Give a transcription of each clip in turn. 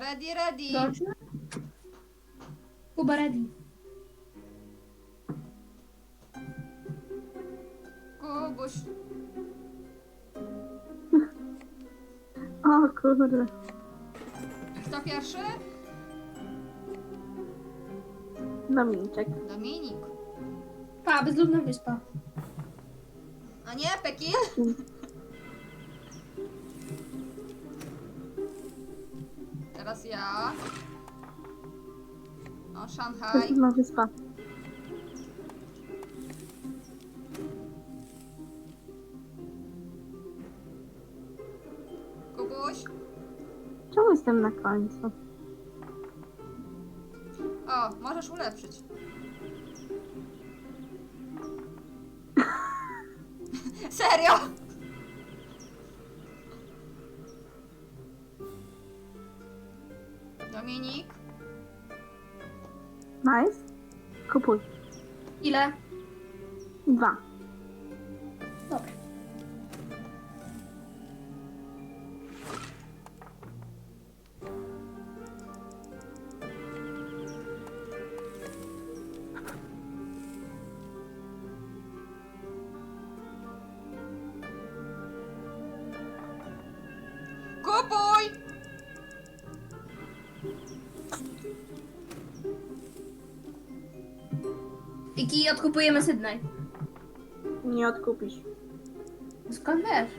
Ready, ready. Dobrze. Kuba ready. Kubuś. O kurde. Kto pierwszy? Dominiczek. Dominik. Pa, bezludna wyspa. A nie, Pekin? Teraz ja. O, Szanghaj. Bezludna wyspa. Kubuś. Czemu jestem na końcu? O, możesz ulepszyć. Serio? Kupuj. Ile? Dwa. Iki odkupujemy Sydney. Nie odkupisz. Skąd wiesz?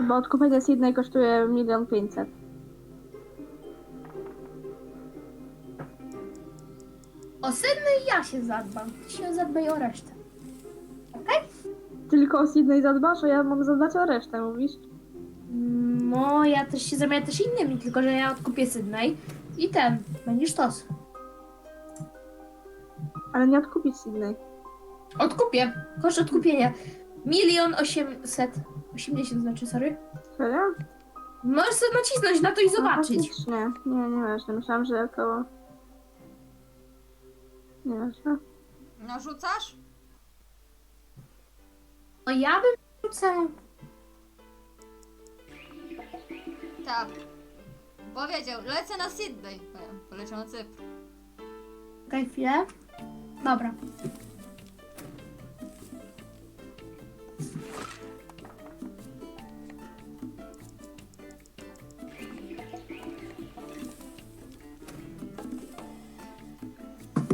Bo odkupienie z jednej kosztuje milion pięćset. O Sydney ja się zadbam. Ty się zadbaj o resztę. Okej? Tylko o jednej zadbasz, a ja mam zadbać o resztę, mówisz? No, ja też się zamiast też innymi, tylko że ja odkupię Sydney i ten, będziesz tos. Ale nie odkupisz z jednej. Odkupię. Koszt odkupienia. Milion osiemset. Osiemdziesiąt znaczy, sorry. Serio? Możesz sobie nacisnąć na to i No, zobaczyć. Nie, nie ważne. Myślałam, że około... Nie ważne. No rzucasz? No ja bym rzucał. Tak. Powiedział, lecę na Sydney. Poleciał na Cypr. Okej, chwilę. Dobra.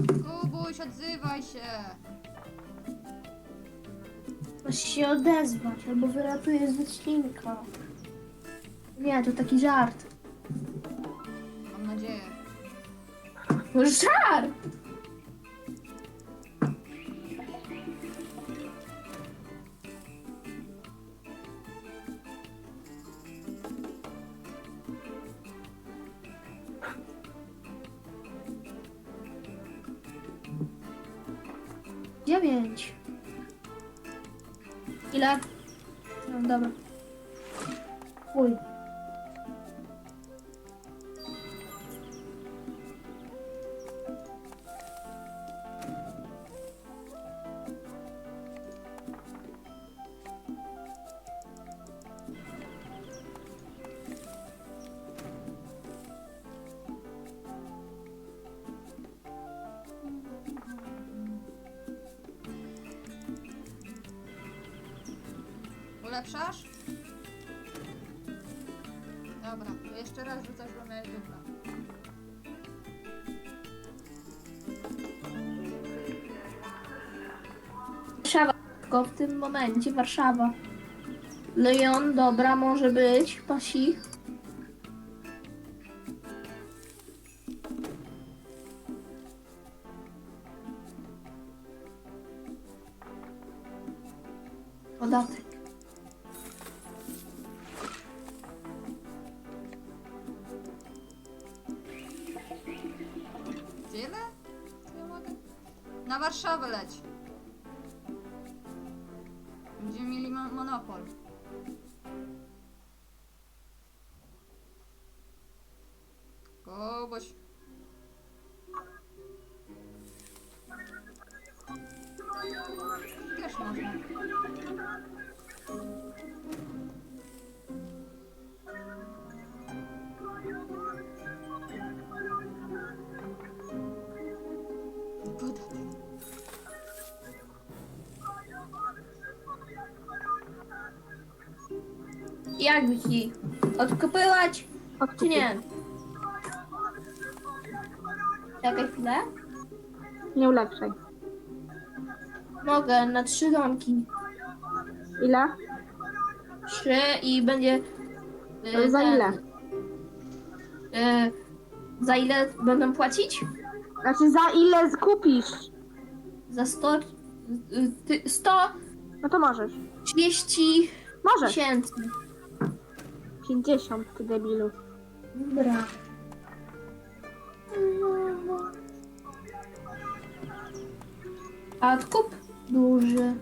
Kubuś, odzywaj się. Masz się odezwać, albo wyratujesz z odcinka. Nie, to taki żart. Mam nadzieję. No żart! Ile? No dobra. Uj. Dobra, to jeszcze raz rzucasz, bo miałeś dupę. Warszawa, tylko w tym momencie Warszawa. Leon, dobra, może być. Pasich. Tyle? Ja mogę? Na Warszawę leć. Będziemy mieli mo- monopol. Jak by ci odkopywać, czy nie? Czekaj chwilę. Nie ulepszaj. Mogę na trzy domki. Ile? Trzy i będzie... y, Za ten, ile? y, za ile będą płacić? Znaczy za ile kupisz? Za 100... y, ty- 130 No to możesz. Możesz. tysięcy. 50, ty debilu. Dobra. A odkup duży.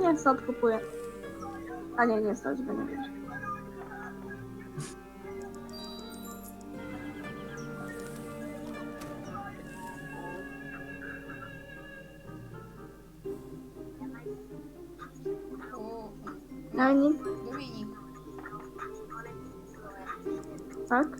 Nie, co odkupuję. A nie, nie stać go, nie wiesz. Dominik, Dominik. tak?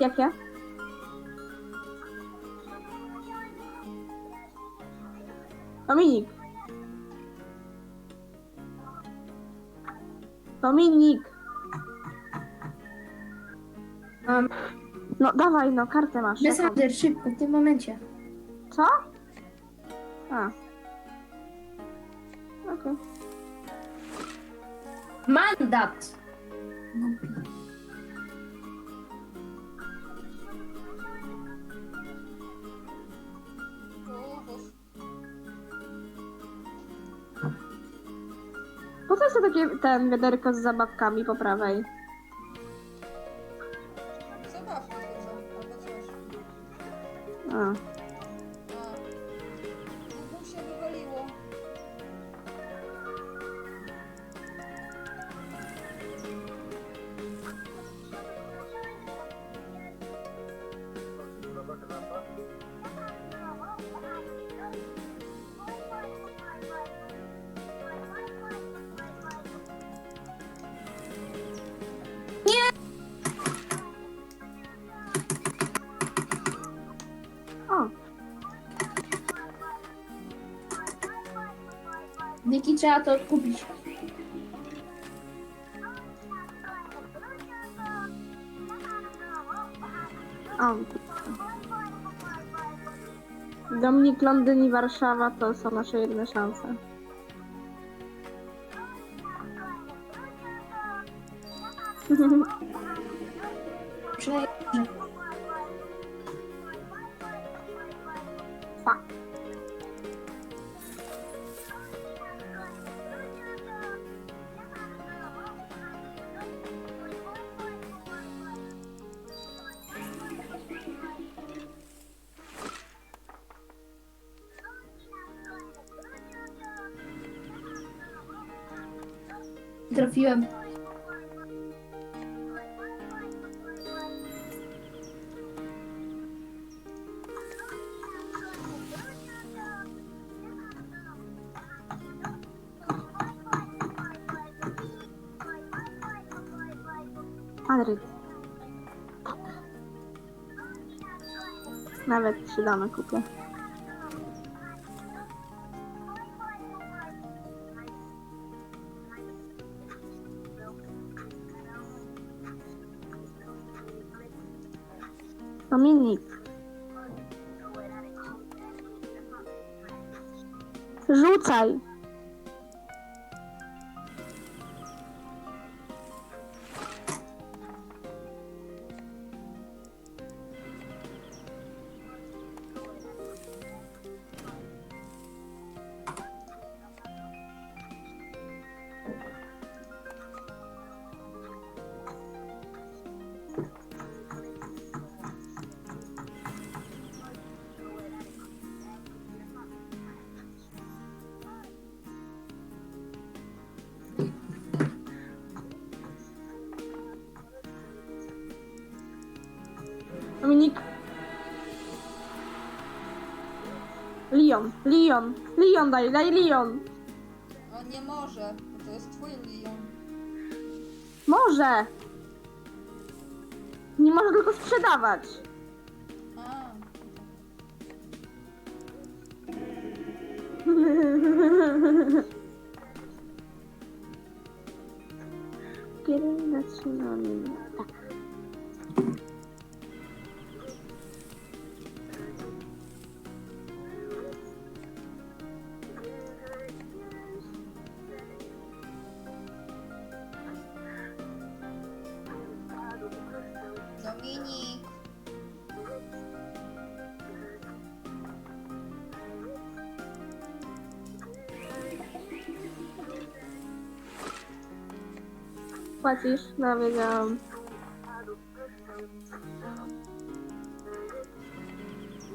Jakie? Dominik. Dominik. Mam No dawaj, no kartę masz. jaką? Messenger szybko w tym momencie. Co? A. Okej. Mandat! Kubuś. To takie ten wiaderko z zabawkami po prawej? Trzeba to odkupić. o. Dominik, Londyn i Warszawa to są nasze jedyne szanse. Trafiłem. Madryt. Nawet trzy domy kupię. Dominik. Rzucaj. Leon, Leon, Leon daj, daj Leon. On nie może, bo to jest twój Leon. Może. Nie może tylko sprzedawać. A, Kiedy zaczynamy? Tak. Płacisz? No wiedziałam.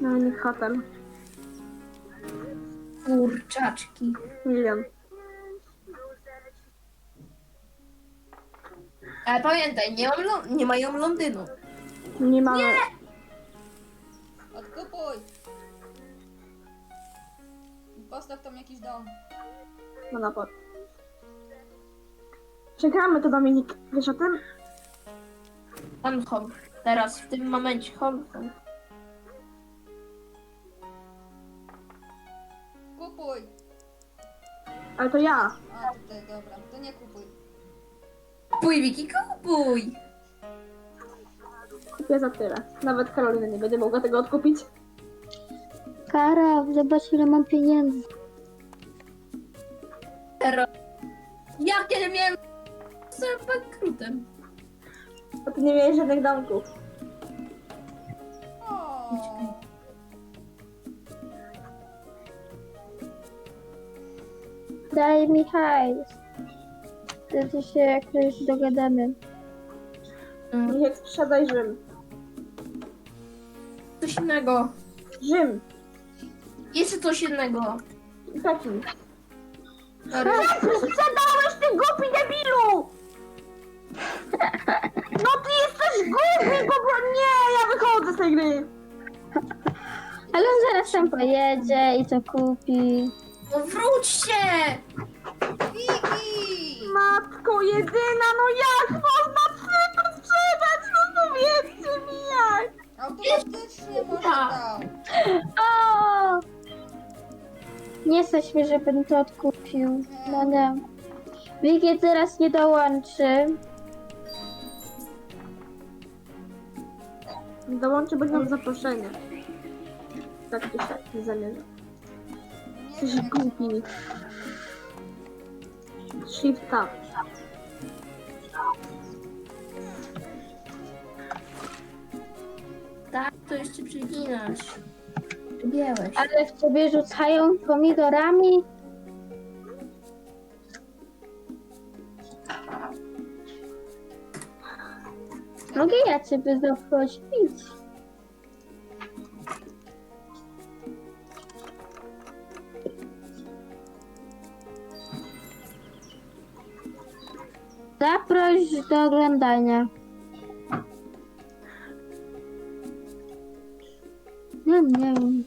Dominik Hotel. Kurczaczki. Milion. Ale pamiętaj, nie, mam Lon- nie mają Londynu. Nie mamy. Odkupuj. Postaw tam jakiś dom. Monopol. Przegramy to Dominik. Wiesz o tym? Kong. Teraz, w tym momencie Kong. Kupuj. Ale to ja. A, tutaj, dobra. To nie kupuj. Kupuj, Wiki, kupuj! Kupię za tyle. Nawet Karolina nie będzie mogła tego odkupić. Kara, zobacz ile mam pieniędzy. Teraz. Jak ja nie miałem... Z bankrutem. Bo ty nie miałeś żadnych domków. O. Daj mi hajs. Wtedy się jakoś dogadamy. Mm, Niech sprzedaj Rzym. Coś innego. Rzym. Jeszcze coś innego. I Pekin. Sorry. Sprzedałeś ty głupi debilu! Jesteś głupi, bo bo- nie, ja wychodzę z tej gry. Ale on zaraz tam pojedzie i to kupi. No wróćcie! Wiki! Matko jedyna, no jak można wszystko sprzedać? No powiedzcie mi jak. Automatycznie może dał. O! Nie mi, żebym to odkupił. No nie. Wiki teraz nie dołączy. Nie mam zaproszenia. Tak czy tak, nie zamierzam. Jesteś głupi. Shift tab. Tak, to jeszcze przeginasz. Przegięłeś. Ale w ciebie rzucają pomidorami. Ja ciebie zaprosić? Zaproś do oglądania. Nie, nie wiem.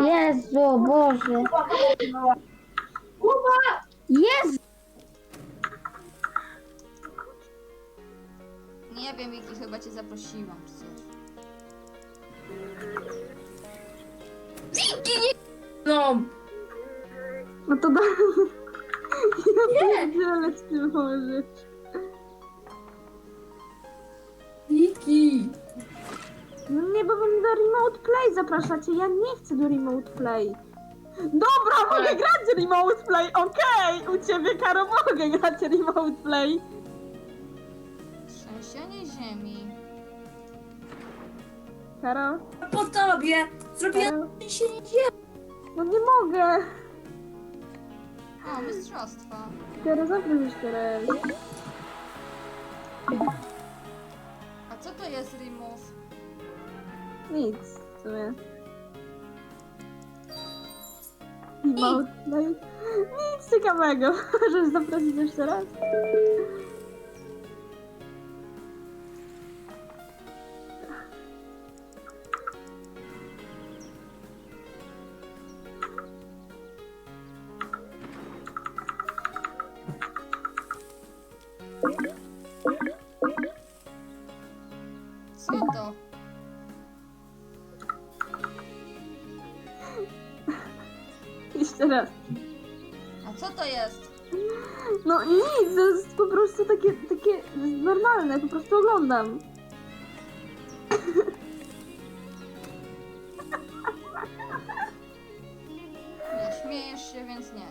Jezu, Boże. Jezu! Wiem, Wiki, chyba cię zaprosiłam czy coś. Wiki, nie... No, No to da... Ja pierdzielę z tym możesz. Wiki! No nie, bo wy mnie do remote play zapraszacie. Ja nie chcę do remote play. Dobra, mogę grać remote play, okej! U ciebie, Karo, mogę grać remote play. Trzęsienie ziemi. Karo, Po tobie! Zrobiłem Karo, się nie no nie mogę. O, mistrzostwa. Karo, zaproś jeszcze raz. A co to jest remove? Nic, w sumie. Play. Nic ciekawego. Możesz zaprosić jeszcze raz? No nic, to jest po prostu takie, takie normalne, po prostu oglądam. Nie, śmiejesz się, więc nie.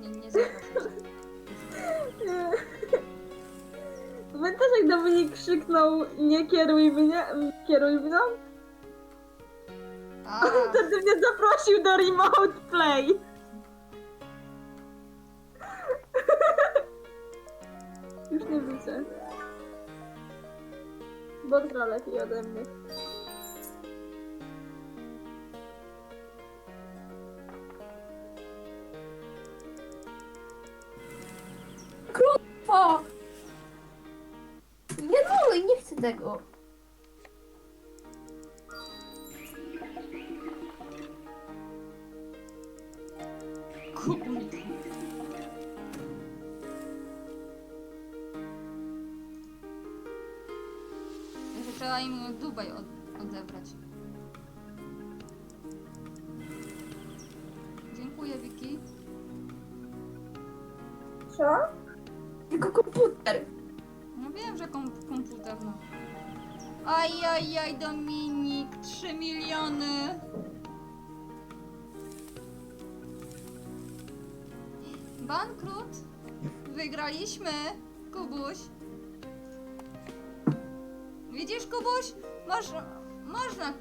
Nie, nie zaproszę cię. Pamiętasz jak Dominik krzyknął nie kieruj mnie, kieruj mną? A, Wtedy mnie zaprosił do remote play. Już nie wrócę. Bo lepiej ode mnie. Co? Tylko komputer. No wiem, że kom komputer, no. Ajajaj, Dominik, 3 miliony. Bankrut. Wygraliśmy, Kubuś. Widzisz, Kubuś? Masz, można